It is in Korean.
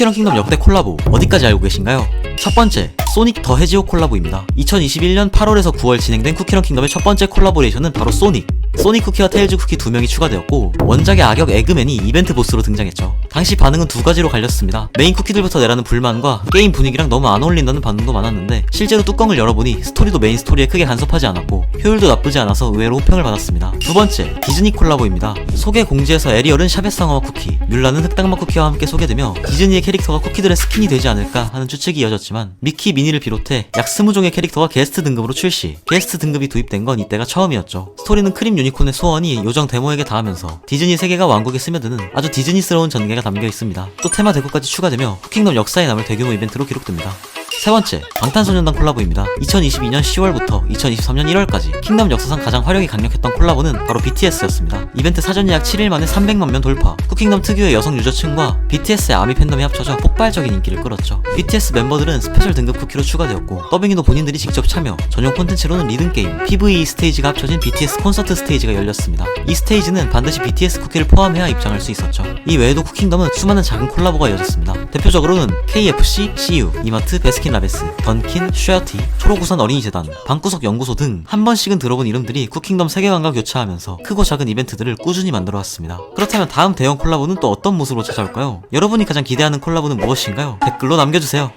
쿠키런 킹덤 역대 콜라보 어디까지 알고 계신가요? 첫 번째, 소닉 더 해지오 콜라보입니다. 2021년 8월에서 9월 진행된 쿠키런 킹덤의 첫 번째 콜라보레이션은 바로 소닉. 소닉 쿠키와 테일즈 쿠키 두 명이 추가되었고 원작의 악역 에그맨이 이벤트 보스로 등장했죠. 당시 반응은 두 가지로 갈렸습니다. 메인 쿠키들부터 내라는 불만과 게임 분위기랑 너무 안 어울린다는 반응도 많았는데 실제로 뚜껑을 열어보니 스토리도 메인 스토리에 크게 간섭하지 않았고 효율도 나쁘지 않아서 의외로 호평을 받았습니다. 두 번째, 디즈니 콜라보입니다. 소개 공지에서 에리얼은 샤베상어와 쿠키, 뮬라는 흑당맛 쿠키와 함께 소개되며 디즈니의 캐릭터가 쿠키들의 스킨이 되지 않을까 하는 추측이 이어졌지만 미키 미니를 비롯해 약 20종의 캐릭터가 게스트 등급으로 출시 게스트 등급이 도입된 건 이때가 처음이었죠 스토리는 크림 유니콘의 소원이 요정 데모에게 닿으면서 디즈니 세계가 왕국에 스며드는 아주 디즈니스러운 전개가 담겨 있습니다. 또 테마 대구까지 추가되며 쿠킹덤 역사에 남을 대규모 이벤트로 기록됩니다 세 번째, 방탄소년단 콜라보입니다. 2022년 10월부터 2023년 1월까지 킹덤 역사상 가장 화력이 강력했던 콜라보는 바로 BTS였습니다. 이벤트 사전 예약 7일 만에 300만 명 돌파, 쿠킹덤 특유의 여성 유저층과 BTS의 아미 팬덤이 합쳐져 폭발적인 인기를 끌었죠. BTS 멤버들은 스페셜 등급 쿠키로 추가되었고 더빙에도 본인들이 직접 참여, 전용 콘텐츠로는 리듬 게임, PVE 스테이지가 합쳐진 BTS 콘서트 스테이지가 열렸습니다. 이 스테이지는 반드시 BTS 쿠키를 포함해야 입장할 수 있었죠. 이 외에도 쿠킹덤은 수많은 작은 콜라보가 이어졌습니다. 대표적으로는 KFC, CU, 이마트, 베스킨 라베스, 던킨, 슈어티, 초록우산 어린이재단, 방구석 연구소 등 한 번씩은 들어본 이름들이 쿠킹덤 세계관과 교차하면서 크고 작은 이벤트들을 꾸준히 만들어 왔습니다. 그렇다면 다음 대형 콜라보는 또 어떤 모습으로 찾아올까요? 여러분이 가장 기대하는 콜라보는 무엇인가요? 댓글로 남겨주세요.